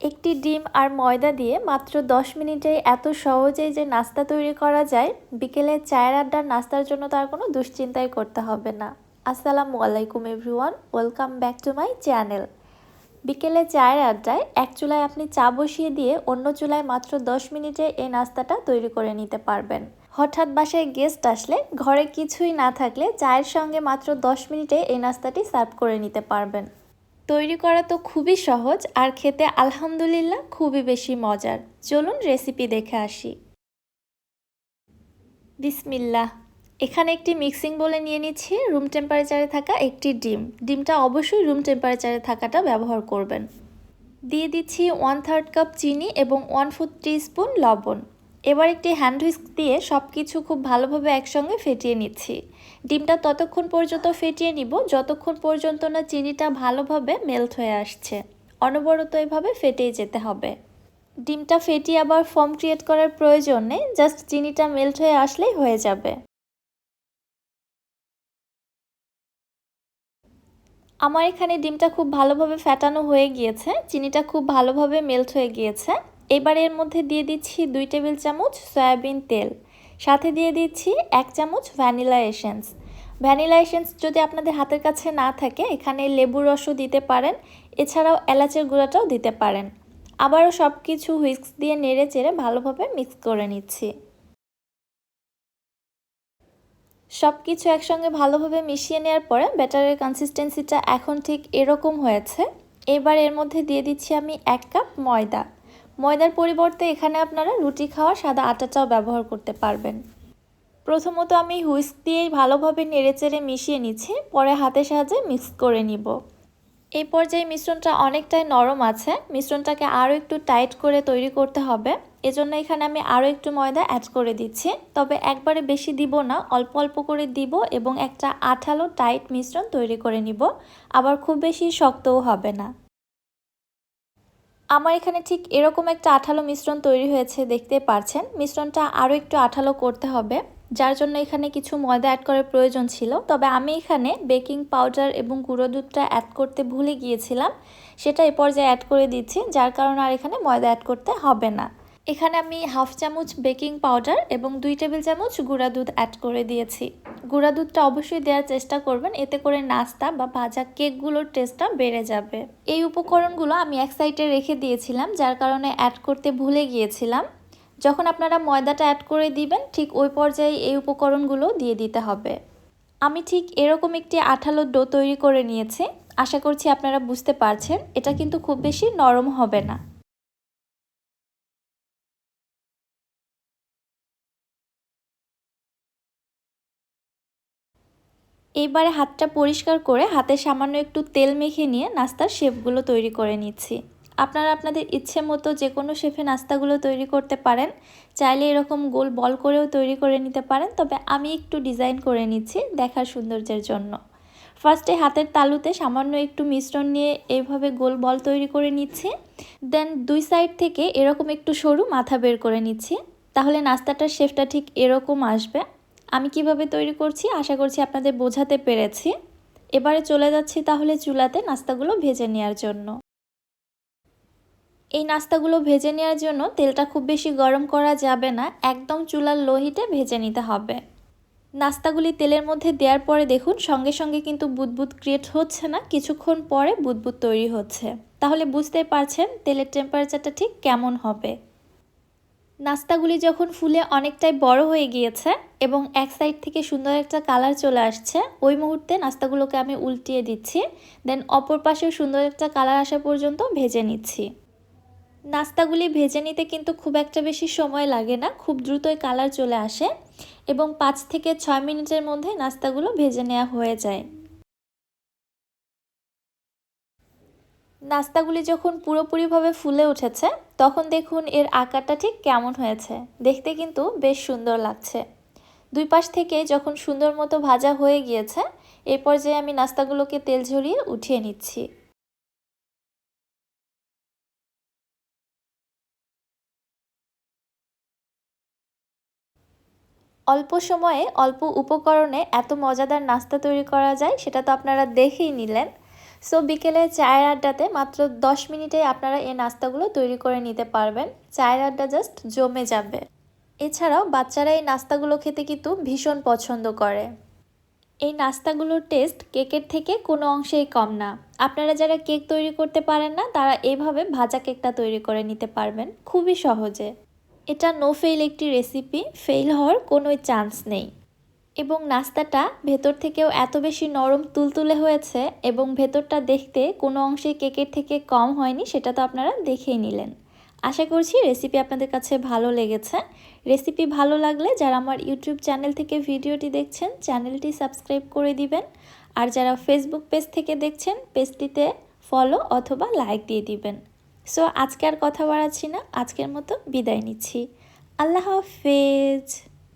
একটি ডিম আর ময়দা দিয়ে মাত্র 10 মিনিটে এত সহজেই যে নাস্তা তৈরি করা যায়, বিকেলে চায়ের আড্ডার নাস্তার জন্য তার কোনো দুশ্চিন্তাই করতে হবে না। আসসালামু আলাইকুম everyone, welcome back to my channel. বিকেলে চায়ের আড্ডায় এক চুলায় আপনি চা বসিয়ে দিয়ে অন্য চুলায় মাত্র 10 মিনিটে এই নাস্তাটা তৈরি করে নিতে পারবেন। হঠাৎ বাসায় গেস্ট আসলে ঘরে কিছুই না থাকলে চায়ের সঙ্গে মাত্র 10 মিনিটে এই নাস্তাটি সার্ভ করে নিতে পারবেন। তৈরি করা তো খুবই সহজ আর খেতে আলহামদুলিল্লাহ খুবই বেশি মজার। চলুন রেসিপি দেখে আসি। বিসমিল্লাহ। এখানে একটি মিক্সিং বলে নিয়ে নিচ্ছি। রুম টেম্পারেচারে থাকা একটি ডিম। ডিমটা অবশ্যই রুম টেম্পারেচারে থাকাটা ব্যবহার করবেন। দিয়ে দিচ্ছি ওয়ান থার্ড কাপ চিনি এবং ওয়ান ফোর্থ স্পুন লবণ। এবার একটি হ্যান্ড হুইস্ক দিয়ে সব কিছু খুব ভালোভাবে একসঙ্গে ফেটিয়ে নিচ্ছি। ডিমটা ততক্ষণ পর্যন্ত ফেটিয়ে নিব। যতক্ষণ পর্যন্ত না চিনিটা ভালোভাবে মেল্ট হয়ে আসছে। অনবরত এভাবে ফেটেই যেতে হবে। ডিমটা ফেটিয়ে আবার ফর্ম ক্রিয়েট করার প্রয়োজন নেই। জাস্ট চিনিটা মেল্ট হয়ে আসলেই হয়ে যাবে। আমার এখানে ডিমটা খুব ভালোভাবে ফ্যাটানো হয়ে গিয়েছে। চিনিটা খুব ভালোভাবে মেল্ট হয়ে গিয়েছে। এবার এর মধ্যে দিয়ে দিচ্ছি দুই টেবিল চামচ সয়াবিন তেল। সাথে দিয়ে দিচ্ছি এক চামচ ভ্যানিলা এসেন্স। ভ্যানিলা এসেন্স যদি আপনাদের হাতের কাছে না থাকে, এখানে লেবুর রসও দিতে পারেন, এছাড়াও এলাচের গুঁড়াটাও দিতে পারেন। আবারও সব কিছু হুইস্ক দিয়ে নেড়ে চেড়ে ভালোভাবে মিক্স করে নিচ্ছি। সব কিছু একসঙ্গে ভালোভাবে মিশিয়ে নেওয়ার পরে ব্যাটারের কনসিস্টেন্সিটা এখন ঠিক এরকম হয়েছে। এবার এর মধ্যে দিয়ে দিচ্ছি আমি এক কাপ ময়দা। ময়দার পরিবর্তে এখানে আপনারা রুটি খাওয়া, সাদা আটাটাও ব্যবহার করতে পারবেন। প্রথমত আমি হুইস্ক দিয়েই ভালোভাবে নেড়েচেড়ে মিশিয়ে নিচ্ছি, পরে হাতের সাহায্যে মিক্স করে নিব। এই পর্যায়ে মিশ্রণটা অনেকটাই নরম আছে, মিশ্রণটাকে আরও একটু টাইট করে তৈরি করতে হবে। এজন্য এখানে আমি আরও একটু ময়দা অ্যাড করে দিচ্ছি। তবে একবারে বেশি দিব না, অল্প অল্প করে দিব এবং একটা আঠালো টাইট মিশ্রণ তৈরি করে নিব। আবার খুব বেশি শক্তও হবে না। আমার এখানে ঠিক এরকম একটা আঠালো মিশ্রণ তৈরি হয়েছে, দেখতে পারছেন। মিশ্রণটা আরও একটু আঠালো করতে হবে, যার জন্য এখানে কিছু ময়দা অ্যাড করার প্রয়োজন ছিল। তবে আমি এখানে বেকিং পাউডার এবং গুঁড়ো দুধটা অ্যাড করতে ভুলে গিয়েছিলাম। সেটা এ পর্যায়ে অ্যাড করে দিচ্ছি, যার কারণে আর এখানে ময়দা অ্যাড করতে হবে না। এখানে আমি হাফ চামচ বেকিং পাউডার এবং দুই টেবিল চামচ গুঁড়া দুধ অ্যাড করে দিয়েছি। গুঁড়া দুধটা অবশ্যই দেওয়ার চেষ্টা করবেন, এতে করে নাস্তা বা ভাজা কেকগুলোর টেস্টটা বেড়ে যাবে। এই উপকরণগুলো আমি এক সাইডে রেখে দিয়েছিলাম, যার কারণে অ্যাড করতে ভুলে গিয়েছিলাম। যখন আপনারা ময়দাটা অ্যাড করে দিবেন, ঠিক ওই পর্যায়ে এই উপকরণগুলো দিয়ে দিতে হবে। আমি ঠিক এরকম একটি আঠালো ডো তৈরি করে নিয়েছি। আশা করছি আপনারা বুঝতে পারছেন, এটা কিন্তু খুব বেশি নরম হবে না। এইবারে হাতটা পরিষ্কার করে হাতে সামান্য একটু তেল মেখে নিয়ে নাস্তার শেপগুলো তৈরি করে নিচ্ছি। আপনারা আপনাদের ইচ্ছে মতো যে কোনো শেফে নাস্তাগুলো তৈরি করতে পারেন। চাইলে এরকম গোল বল করেও তৈরি করে নিতে পারেন, তবে আমি একটু ডিজাইন করে নিচ্ছি দেখার সৌন্দর্যের জন্য। ফার্স্টে হাতের তালুতে সামান্য একটু মিশ্রণ নিয়ে এইভাবে গোল বল তৈরি করে নিচ্ছি। দেন দুই সাইড থেকে এরকম একটু সরু মাথা বের করে নিচ্ছি। তাহলে নাস্তাটার শেফটা ঠিক এরকম আসবে। আমি কীভাবে তৈরি করছি আশা করছি আপনাদের বোঝাতে পেরেছি। এবারে চলে যাচ্ছি তাহলে চুলাতে নাস্তাগুলো ভেজে নেওয়ার জন্য। এই নাস্তাগুলো ভেজে নেওয়ার জন্য তেলটা খুব বেশি গরম করা যাবে না, একদম চুলার লোহিতে ভেজে নিতে হবে। নাস্তাগুলি তেলের মধ্যে দেওয়ার পরে দেখুন, সঙ্গে সঙ্গে কিন্তু বুদবুদ ক্রিয়েট হচ্ছে না, কিছুক্ষণ পরে বুদবুদ তৈরি হচ্ছে। তাহলে বুঝতেই পারছেন তেলের টেম্পারেচারটা ঠিক কেমন হবে। নাস্তাগুলি যখন ফুলে অনেকটাই বড় হয়ে গিয়েছে এবং এক সাইড থেকে সুন্দর একটা কালার চলে আসছে, ওই মুহূর্তে নাস্তাগুলোকে আমি উল্টিয়ে দিচ্ছি, দেন অপর পাশেও সুন্দর একটা কালার আসা পর্যন্ত ভেজে নিচ্ছি। নাস্তাগুলি ভেজে নিতে কিন্তু খুব একটা বেশি সময় লাগে না, খুব দ্রুতই কালার চলে আসে এবং পাঁচ থেকে ছয় মিনিটের মধ্যে নাস্তাগুলো ভেজে নেওয়া হয়ে যায়। নাস্তাগুলি যখন পুরোপুরিভাবে ফুলে উঠেছে, তখন দেখুন এর আকারটা ঠিক কেমন হয়েছে। দেখতে কিন্তু বেশ সুন্দর লাগছে। দুই পাশ থেকে যখন সুন্দর মতো ভাজা হয়ে গিয়েছে এই পর্যায়ে আমি নাস্তাগুলোকে তেল ঝরিয়ে উঠিয়ে নিচ্ছি। অল্প সময়ে অল্প উপকরণে এত মজাদার নাস্তা তৈরি করা যায়, সেটা তো আপনারা দেখেই নিলেন। সো বিকেলে চায়ের আড্ডাতে মাত্র দশ মিনিটে আপনারা এই নাস্তাগুলো তৈরি করে নিতে পারবেন। চায়ের আড্ডা জাস্ট জমে যাবে। এছাড়াও বাচ্চারা এই নাস্তাগুলো খেতে কিন্তু ভীষণ পছন্দ করে। এই নাস্তাগুলোর টেস্ট কেকের থেকে কোনো অংশেই কম না। আপনারা যারা কেক তৈরি করতে পারেন না, তারা এইভাবে ভাজা কেকটা তৈরি করে নিতে পারবেন। খুবই সহজে। এটা নো ফেল একটি রেসিপি ফেল হওয়ার কোনো চান্স নেই। এবং নাস্তাটা ভেতর থেকেও এত বেশি নরম তুলতুলে হয়েছে এবং ভেতরটা দেখতে কোনো অংশে কেকের থেকে কম হয়নি, সেটা তো আপনারা দেখেই নিলেন। আশা করছি রেসিপি আপনাদের কাছে ভালো লেগেছে। রেসিপি ভালো লাগলে যারা আমার ইউটিউব চ্যানেল থেকে ভিডিওটি দেখছেন, চ্যানেলটি সাবস্ক্রাইব করে দিবেন। আর যারা ফেসবুক পেজ থেকে দেখছেন, পেজটিতে ফলো অথবা লাইক দিয়ে দিবেন। সো আজকে আর কথা বাড়াচ্ছি না, আজকের মতো বিদায় নিচ্ছি। আল্লাহ হাফেজ।